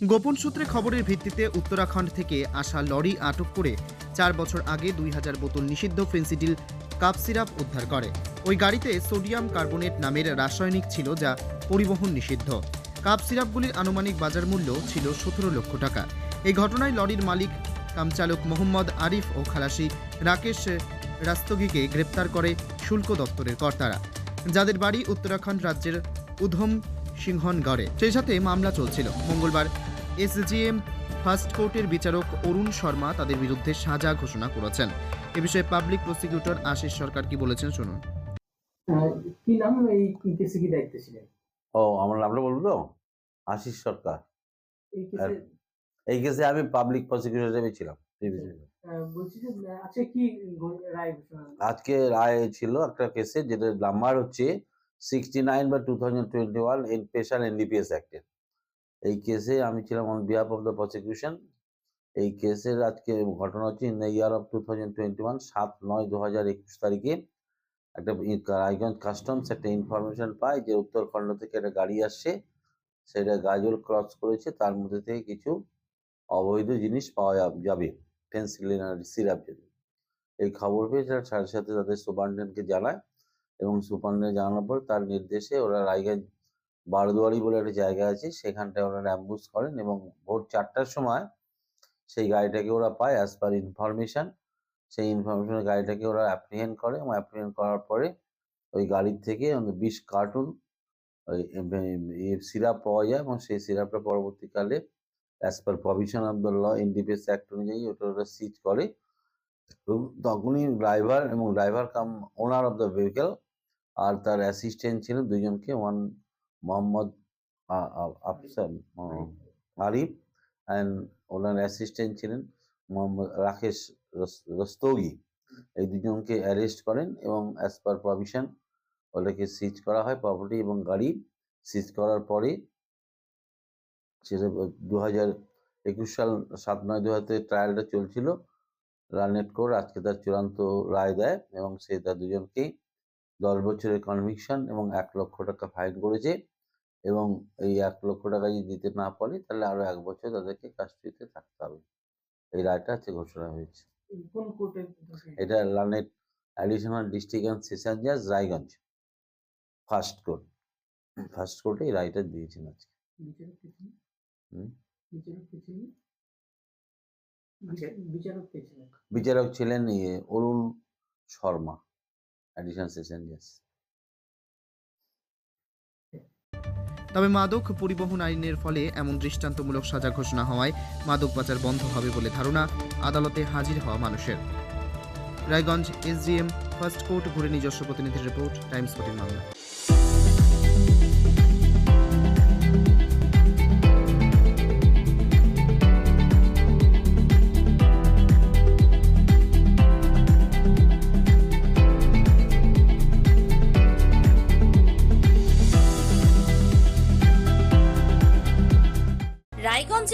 গোপন সূত্রে খবরের ভিত্তিতে উত্তরাখণ্ড থেকে আসা লরি আটক করে চার বছর আগে দুই হাজার বোতল নিষিদ্ধ ফেন্সিডিল কাপ সিরাপ উদ্ধার করে। ওই গাড়িতে সোডিয়াম কার্বনেট নামের রাসায়নিক ছিল যা পরিবহন নিষিদ্ধ। কাপ সিরাপগুলির আনুমানিক বাজার মূল্য ছিল সতেরো লক্ষ টাকা। এই ঘটনায় লরির মালিক, কামচালক মোহাম্মদ আরিফ ও খালাসি রাকেশ রাস্তগিকে গ্রেপ্তার করে শুল্ক দপ্তরের কর্তারা। যাদের বাড়ি উত্তরাখণ্ড রাজ্যের উধম সিংহনগড়ে। সেই সাথে মামলা চলছিল। মঙ্গলবার এসজিএম ফার্স্ট কোর্টের বিচারক অরুণ শর্মা তাদের বিরুদ্ধে সাজা ঘোষণা করেছেন। এ বিষয়ে পাবলিক প্রসিকিউটর আশিস সরকার কি বলেছেন শুনুন। কি নাম? এই কেসে কি দায়িত্ব ছিলেন? ও আমার নামটা বলব তো। আশিস সরকার। এই কেসে আমি পাবলিক প্রসিকিউটর হিসেবে ছিলাম? আজকে রায় ছিল একটা কেসে যেটা নাম্বার হচ্ছে সিক্সটি নাইন বা two thousand twenty one N special NDPS অ্যাক্টের এই কেসে আমি ছিলাম on behalf of the prosecution এই কেসের আজকে ঘটনা হচ্ছে in the year of two thousand twenty one সাত নয় দু হাজার একুশ তারিখে একটা রায়গঞ্জ কাস্টমস একটা ইনফরমেশন পায় যে উত্তরখণ্ড থেকে একটা গাড়ি আসছে, সেটা গাজল ক্রস করেছে, তার মধ্যে থেকে কিছু অবৈধ জিনিস পাওয়া যাবে পেন্সিলিনার সিরাপ এই খবর পেয়ে সাথে সাথে তাদের সুপারিনটেন্ডেন্টকে জানায় এবং সুপারিনটেন্ডেন্ট জানানোর পর তার নির্দেশে ওরা রায়গঞ্জ বারদুয়ারি বলে একটা জায়গা আছে, সেখানটায় ওরা অ্যাম্বুস করেন এবং ভোর চারটার সময় সেই গাড়িটাকে ওরা পায় অ্যাজ পার ইনফরমেশন সেই ইনফরমেশনের গাড়িটাকে ওরা অ্যাপ্রিহেন্ড করে এবং অ্যাপ্রিহেন্ড করার পরে ওই গাড়ির থেকে বিশ কার্টুন ওই সিরাপ পাওয়া যায় এবং সেই সিরাপটা পরবর্তীকালে as per provision of the law NDPS act অনুযায়ী ওটা ওরা সিজ করে। তখনই ড্রাইভার এবং driver cum owner of the vehicle আর তার অ্যাসিস্ট্যান্ট ছিলেন দুজনকে ওয়ান মোহাম্মদ আ- আ- Afsar ah, Arif and owner assistant ছিলেন মোহাম্মদ রাকেশ রস- রস্তগি এই দুজনকে অ্যারেস্ট করেন এবং অ্যাজ পার প্রভিশন ওটাকে সিজ করা হয় প্রপার্টি এবং গাড়ি। সিজ করার পরে সেটা দু হাজার একুশ সাল সাত নয় দু হাজার ট্রায়ালটা চলছিল। রানেট কোর আজকে তার চূড়ান্ত রায় দেয় এবং সে তার দুজনকেই দশ বছরের কনভিকশন এবং এক লক্ষ টাকা ফাইন করেছে এবং এই এক লক্ষ টাকা যদি দিতে না পারে তাহলে আরও এক বছর তাদেরকে কাস্টডিতে থাকতে হবে। এই রায়টা আজকে ঘোষণা হয়েছে। এটা লানেট অ্যাডিশনাল ডিস্ট্রিক্ট অ্যান্ড সেশন জাজ রায়গঞ্জ। First court. ফার্স্ট কোর্টে এই রায়টা দিয়েছেন আজকে। বিচারক ছিলেন ছিলেন? বিচারক ছিলেন ইয়ে Arun Sharma. Additional session yes তবে মাদক পরিবহন আইনের ফলে এমন দৃষ্টান্তমূলক সাজা ঘোষণা হওয়ায় মাদক পাচার বন্ধ হবে বলে ধারণা আদালতে হাজির হওয়া মানুষের। রায়গঞ্জ এসডিএম, ফার্স্ট কোর্ট ঘুরে নিজস্ব প্রতিনিধির রিপোর্ট, টাইমস ফোর্টিন বাংলা